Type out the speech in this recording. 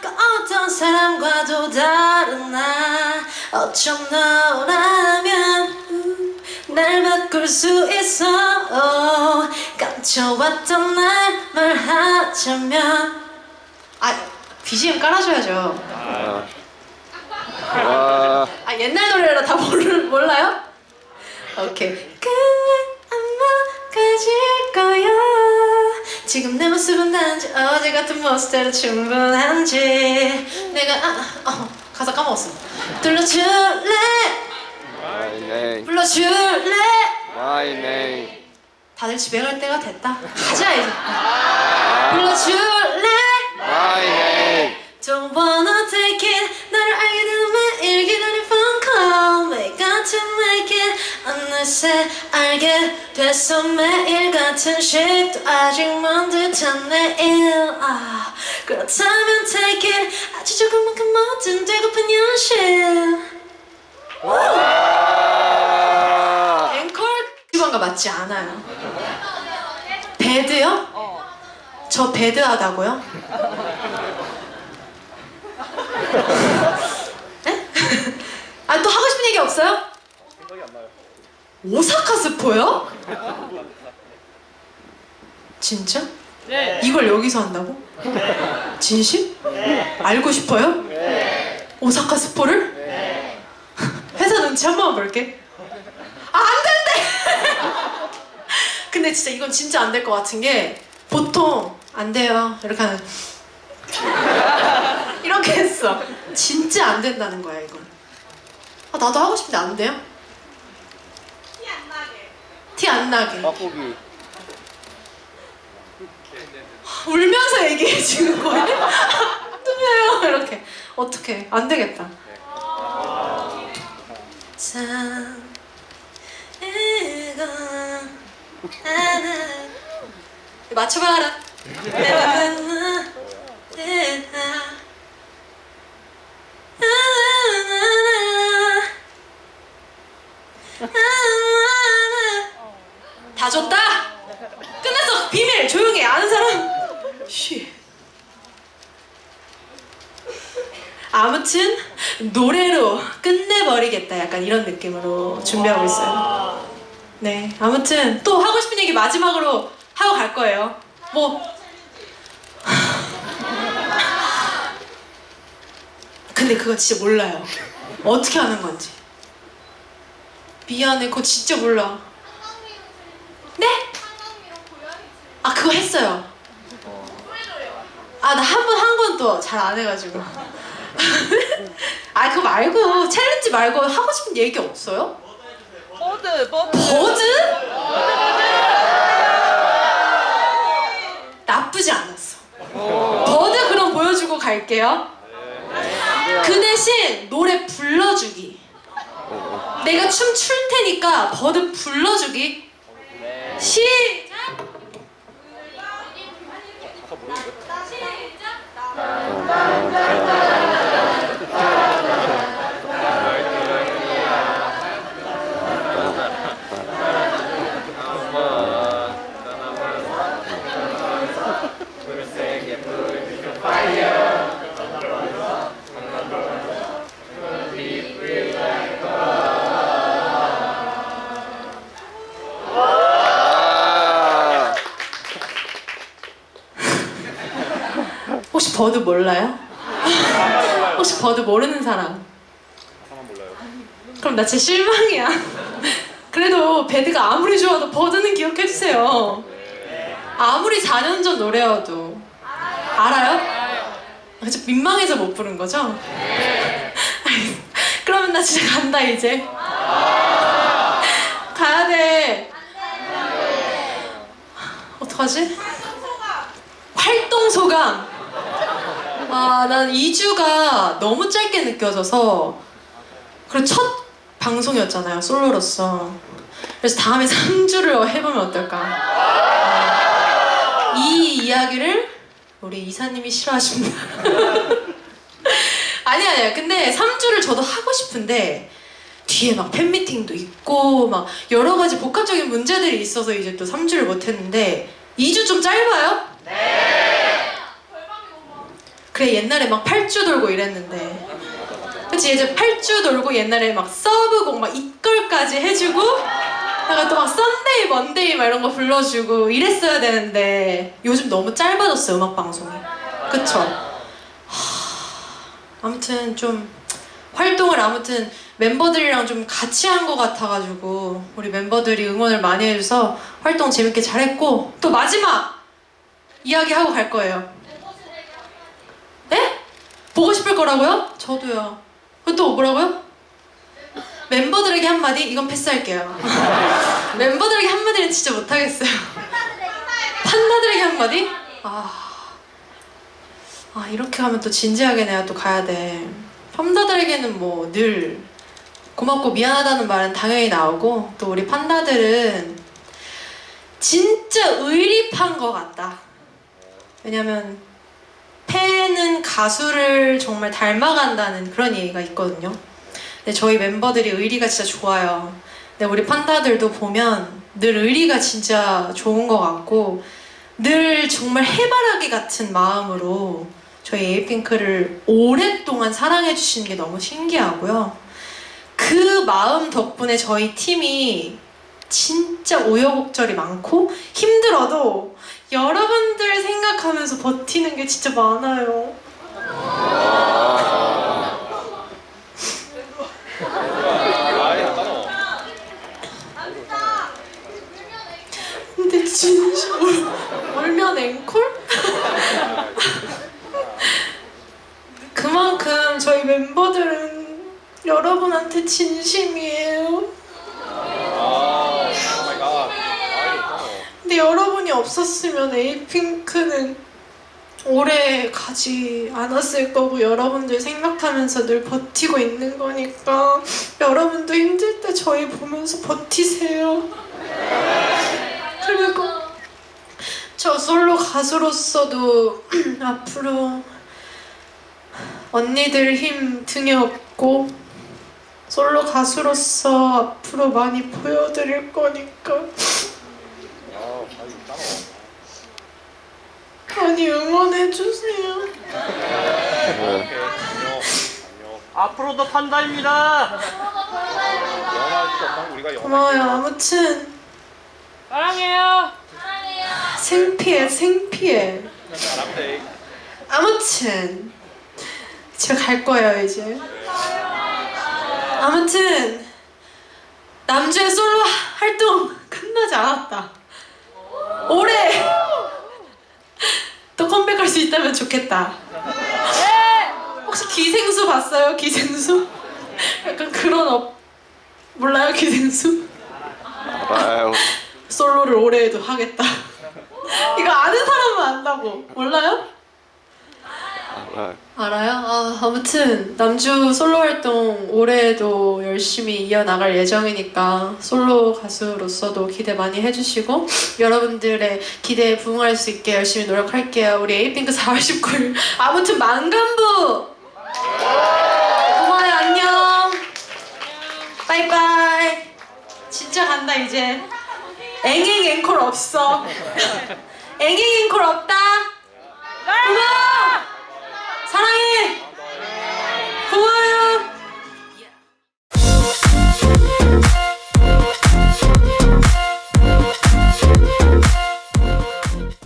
그 어떤 사람과도 다른 나? 어쩜 너라면? 음, 날 바꿀 수 있어. 어, 감춰왔던 날 말하자면. 아 BGM 깔아줘야죠. 와, 아 옛날 노래라 다 모르, 몰라요? 오케이. 그 가질 거야. 지금 내 모습은 단지 어제 같은 모습대로 충분한지. 내가 아, 어, 가사 까먹었어 불러줄래? My name, 불러줄래? My name. 다들 집에 갈 때가 됐다. 가자 이제. 불러줄래? My name. Don't wanna take it. 나를 알게 되는 매일 기다린 phone call. 매일 같은 내게. 어느새. 알게 됐어 매일 같은 식도 아직 먼 듯한 내일 아 그렇다면 take it 아주 조금만큼 뭐든 되고픈 현실 와, 앵콜 기관과 맞지 않아요 배드요? 저 배드하다고요? 네? 아 또 하고 싶은 얘기 없어요? 생각이 안 나요. 오사카 스포요? 진짜? 네. 이걸 여기서 한다고? 진심? 알고 싶어요? 오사카 스포를? 회사 눈치 한 번만 볼게. 아, 안 된대! 근데 진짜 이건 진짜 안 될 것 같은 게 보통 안 돼요. 이렇게 하는. 이렇게 했어. 진짜 안 된다는 거야, 이건. 아, 나도 하고 싶은데 안 돼요? 티 안 나게. 맛보기. 울면서 얘기해 지금 거의. 뚫려요 이렇게. 어떻게? 안 되겠다. 참 맞춰봐라. 다 줬다. 끝났어. 비밀. 조용히 해. 아는 사람. 쉬. 아무튼 노래로 끝내버리겠다. 약간 이런 느낌으로 준비하고 있어요. 네. 아무튼 또 하고 싶은 얘기 마지막으로 하고 갈 거예요. 뭐. 근데 그거 진짜 몰라요. 어떻게 하는 건지. 미안해. 그거 진짜 몰라. 네? 아 그거 했어요. 아 나 한 번 한 건 또 잘 안 해가지고. 아 그거 말고 챌린지 말고 하고 싶은 얘기 없어요? 버드 버드 버드? 나쁘지 않았어. 버드 그럼 보여주고 갈게요. 그 대신 노래 불러주기. 내가 춤 출 테니까 버드 불러주기. 시 버드 몰라요? 혹시 버드 모르는 사람? 가사만 몰라요. 그럼 나 진짜 실망이야. 그래도 배드가 아무리 좋아도 버드는 기억해 주세요. 아무리 4년 전 노래여도 알아요? 아, 저 민망해서 못 부른 거죠? 그러면 나 진짜 간다 이제. 가야 돼. 어떡하지? 활동 소감. 아, 난 2주가 너무 짧게 느껴져서 그리고 첫 방송이었잖아요, 솔로로서. 그래서 다음에 3주를 해보면 어떨까. 이 이야기를 우리 이사님이 싫어하십니다. 아니, 아니야. 근데 3주를 저도 하고 싶은데 뒤에 막 팬미팅도 있고 막 여러 가지 복합적인 문제들이 있어서 이제 또 3주를 못했는데 2주 좀 짧아요? 네. 그래 옛날에 막 8주 돌고 이랬는데 그치 이제 8주 돌고 옛날에 막 서브곡 막 이걸까지 해주고 약간 또막 썬데이 먼데이 막 이런 거 불러주고 이랬어야 되는데 요즘 너무 짧아졌어요 음악 방송이 그쵸? 하, 아무튼 좀 활동을 아무튼 멤버들이랑 좀 같이 한 것 같아가지고 우리 멤버들이 응원을 많이 해줘서 활동 재밌게 잘했고 또 마지막 이야기하고 갈 거예요 네? 보고 싶을 거라고요? 저도요 그또 뭐라고요? 멤버들에게 한마디? 이건 패스할게요 멤버들에게 한마디는 진짜 못하겠어요 판다들에게 한마디? 아... 아 이렇게 하면 또 진지하게 내가 또 가야 돼 판다들에게는 뭐 늘 고맙고 미안하다는 말은 당연히 나오고 또 우리 판다들은 진짜 의리판 것 같다 왜냐면 팬은 가수를 정말 닮아간다는 그런 얘기가 있거든요. 근데 저희 멤버들이 의리가 진짜 좋아요. 근데 우리 판다들도 보면 늘 의리가 진짜 좋은 것 같고 늘 정말 해바라기 같은 마음으로 저희 에이핑크를 오랫동안 사랑해 주시는 게 너무 신기하고요. 그 마음 덕분에 저희 팀이 진짜 우여곡절이 많고 힘들어도 여러분들 생각하면서 버티는 게 진짜 많아요. 근데 울, 울면 앵콜? 그만큼 저희 멤버들은 여러분한테 진심이에요. 아, 오 마이 갓. 아이 따로. 근데 여러분이 없었으면 에이핑크는 오래 가지 않았을 거고 여러분들 생각하면서 늘 버티고 있는 거니까 여러분도 힘들 때 저희 보면서 버티세요. 그리고 저 솔로 가수로서도 앞으로 언니들 힘 등에 업고 솔로 가수로서 앞으로 많이 보여드릴 거니까. 많이 응원해 주세요. 안녕. 안녕. 앞으로도 판다입니다. 고마워요. 아무튼 사랑해요. 생피해 생피해. 아무튼 제가 갈 거예요 이제. 아무튼 남주의 솔로 활동 끝나지 않았다. 올해 또 컴백할 수 있다면 좋겠다. 혹시 기생수 봤어요? 기생수? 약간 그런 업 몰라요 기생수? 아유. 솔로를 올해에도 하겠다. 이거 아는 사람은 안다고 몰라요? 알아요? 아, 아무튼 남주 솔로 활동 올해에도 열심히 이어나갈 예정이니까 솔로 가수로서도 기대 많이 해주시고 여러분들의 기대에 부응할 수 있게 열심히 노력할게요. 우리 에이핑크 4월 19일. 아무튼 만간부! 고마워요. 안녕. 바이바이. 진짜 간다 이제. 앵앵 앵콜 없어. 앵앵 앵콜 없다. 고마워 Ay!